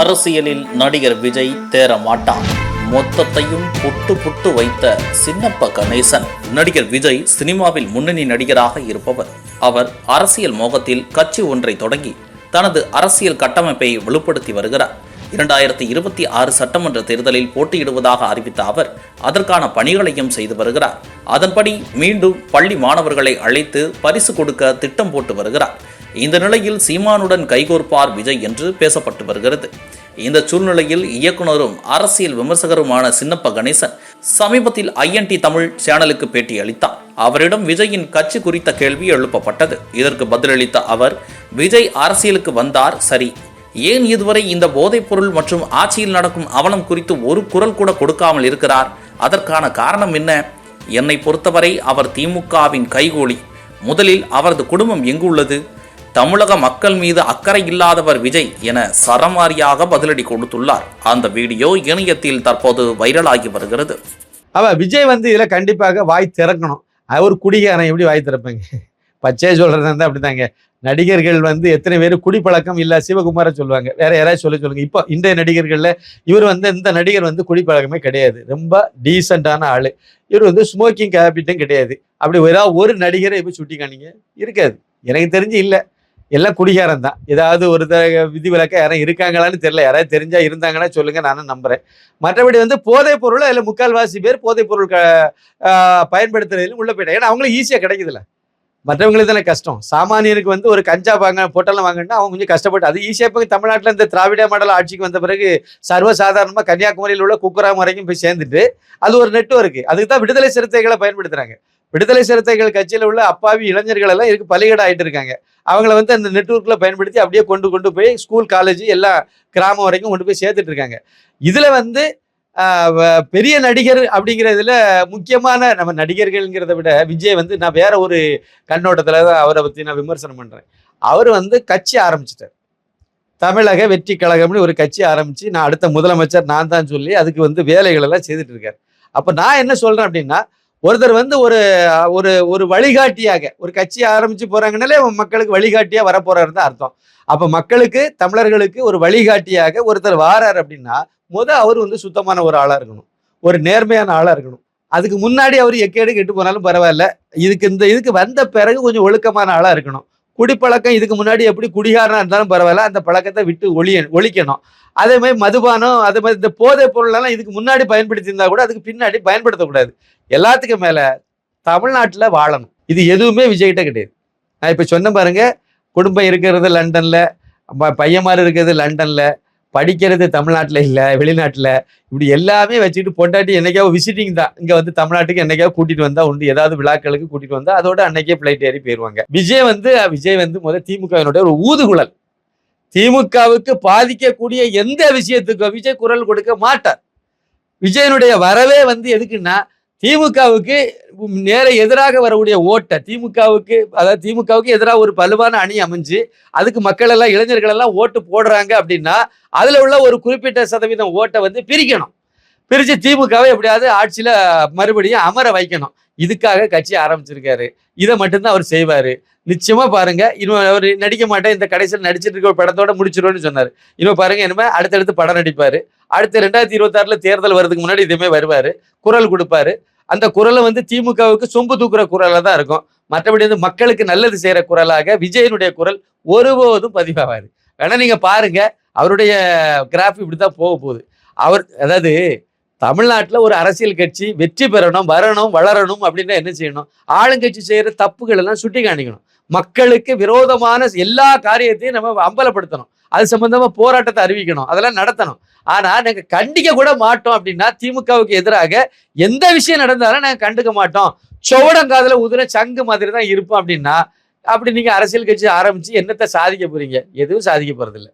அரசியலில் நடிகர் விஜய் தேர மாட்டார் மொத்தத்தையும் புட்டு புட்டு வைத்த சின்னப்ப கணேசன். நடிகர் விஜய் சினிமாவில் முன்னணி நடிகராக இருப்பவர். அவர் அரசியல் மோகத்தில் கட்சி ஒன்றை தொடங்கி தனது அரசியல் கட்டமைப்பை வலுப்படுத்தி வருகிறார். இரண்டாயிரத்தி இருபத்தி ஆறு சட்டமன்ற தேர்தலில் போட்டியிடுவதாக அறிவித்த அவர் அதற்கான பணிகளையும் செய்து வருகிறார். அதன்படி மீண்டும் பள்ளி மாணவர்களை அழைத்து பரிசு கொடுக்க திட்டம் போட்டு வருகிறார். இந்த நிலையில் சீமானுடன் கைகோர்ப்பார் விஜய் என்று பேசப்பட்டு வருகிறது. இந்த சூழ்நிலையில் இயக்குனரும் அரசியல் விமர்சகருமான சின்னப்ப கணேசன் சமீபத்தில் ஐஎன்டி தமிழ் சேனலுக்கு பேட்டி அளித்தார். அவரிடம் விஜயின் கட்சி குறித்த கேள்வி எழுப்பப்பட்டது. இதற்கு பதிலளித்த அவர் விஜய் அரசியலுக்கு வந்தார் சரி. ஏன் இதுவரை இந்த போதைப்பொருள் மற்றும் ஆட்சியில் நடக்கும் அவலம் குறித்து ஒரு குரல் கூட கொடுக்காமல் இருக்கிறார்? அதற்கான காரணம் என்ன? என்னை பொறுத்தவரை அவர் திமுகவின் கைகோலி. முதலில் அவரது குடும்பம் எங்கு உள்ளது? தமிழக மக்கள் மீது அக்கறை இல்லாதவர் விஜய் என சரமாரியாக பதிலடி கொடுத்துள்ளார். அந்த வீடியோ இணையத்தில் தற்போது வைரலாகி வருகிறது. அவ விஜய் வந்து இதில் கண்டிப்பாக வாய் திறக்கணும். அவர் குடிகாரன் எப்படி வாய் திறப்பாங்க? பச்சையை சொல்றது வந்து அப்படிதாங்க நடிகர்கள் வந்து எத்தனை பேர் குடிப்பழக்கம் இல்லை சிவகுமாரை சொல்லுவாங்க. வேற யாராவது சொல்ல சொல்லுங்க. இப்போ இன்றைய நடிகர்களில் இவர் வந்து இந்த நடிகர் வந்து குடிப்பழக்கமே கிடையாது. ரொம்ப டீசெண்டான ஆள். இவர் வந்து ஸ்மோக்கிங் ஹேபிட்டும் கிடையாது. அப்படி ஏதாவது ஒரு நடிகரை இப்போ சுட்டி காணிங்க இருக்காது. எனக்கு தெரிஞ்சு இல்லை. எல்லாம் குடிகாரம் தான். ஏதாவது ஒரு த- விதிவிலக்கா யாரும் இருக்காங்களான்னு தெரியல. யாராவது தெரிஞ்சா இருந்தாங்கன்னா சொல்லுங்க நானும் நம்புறேன். மற்றபடி வந்து போதைப் பொருள் அதில் முக்கால்வாசி பேர் போதைப் பொருள் க ஆஹ் பயன்படுத்துறதுல உள்ள போயிட்டாங்க. ஏன்னா அவங்களுக்கு ஈஸியாக கிடைக்குதுல்ல. மற்றவங்களுக்கு தானே கஷ்டம். சாமானியனுக்கு வந்து ஒரு கஞ்சா வாங்க பொட்டலம் வாங்கினா அவங்க கொஞ்சம் கஷ்டப்பட்டு அது ஈஸியாக இப்போ தமிழ்நாட்டில் இந்த திராவிட மாடல் ஆட்சிக்கு வந்த பிறகு சர்வசாதாரணமாக கன்னியாகுமரியில் உள்ள குக்குராம் வரைக்கும் போய் சேர்ந்துட்டு அது ஒரு நெட்வொர்க் அதுக்கு தான் விடுதலை சிறுத்தைகளை பயன்படுத்துறாங்க. விடுதலை சிறுத்தைகள் கட்சியில் உள்ள அப்பாவி இளைஞர்கள் எல்லாம் இதுக்கு பலிகடை ஆகிட்டு இருக்காங்க. அவங்கள வந்து அந்த நெட்வொர்க்கில் பயன்படுத்தி அப்படியே கொண்டு கொண்டு போய் ஸ்கூல் காலேஜ் எல்லா கிராமம் வரைக்கும் கொண்டு போய் சேர்த்துட்டு இருக்காங்க. இதில் வந்து வ- பெரிய நடிகர் அப்படிங்கிறதுல முக்கியமான நம்ம நடிகர்கள்ங்கிறத விட விஜய் வந்து நான் வேற ஒரு கண்ணோட்டத்தில் தான் அவரை பற்றி நான் விமர்சனம் பண்ணுறேன் அவர் வந்து கட்சி ஆரம்பிச்சிட்டார். தமிழக வெற்றி கழகம்னு ஒரு கட்சி ஆரம்பித்து நான் அடுத்த முதலமைச்சர் நான் தான் சொல்லி அதுக்கு வந்து வேலைகள் எல்லாம் செய்துட்டு இருக்காரு. அப்போ நான் என்ன சொல்கிறேன் அப்படின்னா ஒருத்தர் வந்து ஒரு ஒரு ஒரு வழிகாட்டியாக ஒரு கட்சி ஆரம்பிச்சு போறாங்கனாலே மக்களுக்கு வழிகாட்டியா வரப்போறாரு தான் அர்த்தம். அப்ப மக்களுக்கு தமிழர்களுக்கு ஒரு வழிகாட்டியாக ஒருத்தர் வாரார் அப்படின்னா முத அவர் வந்து சுத்தமான ஒரு ஆளா இருக்கணும். ஒரு நேர்மையான ஆளா இருக்கணும். அதுக்கு முன்னாடி அவர் எக்கேடு கெட்டு போனாலும் பரவாயில்ல. இதுக்கு இந்த இதுக்கு வந்த பிறகு கொஞ்சம் ஒழுக்கமான ஆளா இருக்கணும். குடிப்பழக்கம் இதுக்கு முன்னாடி எப்படி குடிகாரனா இருந்தாலும் பரவாயில்ல. அந்த பழக்கத்தை விட்டு ஒளிய ஒழிக்கணும். அதே மாதிரி மதுபானம் அதே மாதிரி இந்த போதைப் பொருளெல்லாம் இதுக்கு முன்னாடி பயன்படுத்தி இருந்தா கூட அதுக்கு பின்னாடி பயன்படுத்தக்கூடாது. எல்லாத்துக்கும் மேலே தமிழ்நாட்டில் வாழணும். இது எதுவுமே விஜய்கிட்ட கிடையாது. நான் இப்போ சொன்ன பாருங்க குடும்பம் இருக்கிறது லண்டனில் ப- பையன்மார் இருக்கிறது லண்டனில் படிக்கிறது தமிழ்நாட்டில் இல்லை வெளிநாட்டில். இப்படி எல்லாமே வச்சுட்டு பொண்டாட்டி என்னைக்காவது விசிட்டிங் தான். இங்கே வந்து தமிழ்நாட்டுக்கு என்னைக்காவது கூட்டிகிட்டு வந்தால் உண்டு. ஏதாவது விழாக்களுக்கு கூட்டிகிட்டு வந்தால் அதோட அன்னைக்கே ஃப்ளைட் ஏறி போயிடுவாங்க விஜய் வந்து விஜய் வந்து முதல் திமுகவினுடைய ஒரு ஊதுகுழல். திமுகவுக்கு பாதிக்கக்கூடிய எந்த விஷயத்துக்கும் விஜய் குரல் கொடுக்க மாட்டார். விஜயனுடைய வரவே வந்து எதுக்குன்னா திமுகவுக்கு நேர எதிராக வரக்கூடிய ஓட்டை திமுகவுக்கு அதாவது திமுகவுக்கு எதிராக ஒரு பலுவான அணி அமைஞ்சு அதுக்கு மக்கள் எல்லாம் இளைஞர்கள் எல்லாம் ஓட்டு போடுறாங்க அப்படின்னா அதுல உள்ள ஒரு குறிப்பிட்ட சதவீதம் ஓட்டை வந்து பிரிக்கணும். பிரிச்சு திமுகவை எப்படியாவது ஆட்சியில மறுபடியும் அமர வைக்கணும். இதுக்காக கட்சி ஆரம்பிச்சிருக்காரு. இதை மட்டும்தான் அவர் செய்வாரு. நிச்சயமா பாருங்க இன்னும் அவர் நடிக்க மாட்டேன் இந்த கடைசியில் நடிச்சிட்டு இருக்க ஒரு படத்தோட முடிச்சிருவோன்னு சொன்னாரு. இன்னும் பாருங்க என்னமே அடுத்தடுத்து படம் நடிப்பாரு. அடுத்து ரெண்டாயிரத்தி இருபத்தாறுல தேர்தல் வர்றதுக்கு முன்னாடி இதுமே வருவாரு. குரல் கொடுப்பாரு. அந்த குரலை வந்து திமுகவுக்கு சொம்பு தூக்குற குரலாக தான் இருக்கும். மற்றபடி வந்து மக்களுக்கு நல்லது செய்கிற குரலாக விஜயனுடைய குரல் ஒருபோதும் பதிவாகாது. வேணா நீங்கள் பாருங்க அவருடைய கிராஃப் இப்படி தான் போக போகுது. அவர் அதாவது தமிழ்நாட்டில் ஒரு அரசியல் கட்சி வெற்றி பெறணும் வரணும் வளரணும் அப்படின்னா என்ன செய்யணும்? ஆளுங்கட்சி செய்கிற தப்புகள் எல்லாம் சுட்டி காணிக்கணும் மக்களுக்கு விரோதமான எல்லா காரியத்தையும் நம்ம அம்பலப்படுத்தணும். அது சம்பந்தமா போராட்டத்தை அறிவிக்கணும். அதெல்லாம் நடத்தணும். ஆனா நாங்க கண்டிக்க கூட மாட்டோம் அப்படின்னா திமுகவுக்கு எதிராக எந்த விஷயம் நடந்தாலும் நாங்க கண்டுக்க மாட்டோம். சுவடங்காதுல உதிர சங்கு மாதிரி தான் இருப்போம் அப்படின்னா அப்படி நீங்க அரசியல் கட்சி ஆரம்பிச்சு என்னத்தை சாதிக்க போறீங்க? எதுவும் சாதிக்க போறதில்லை.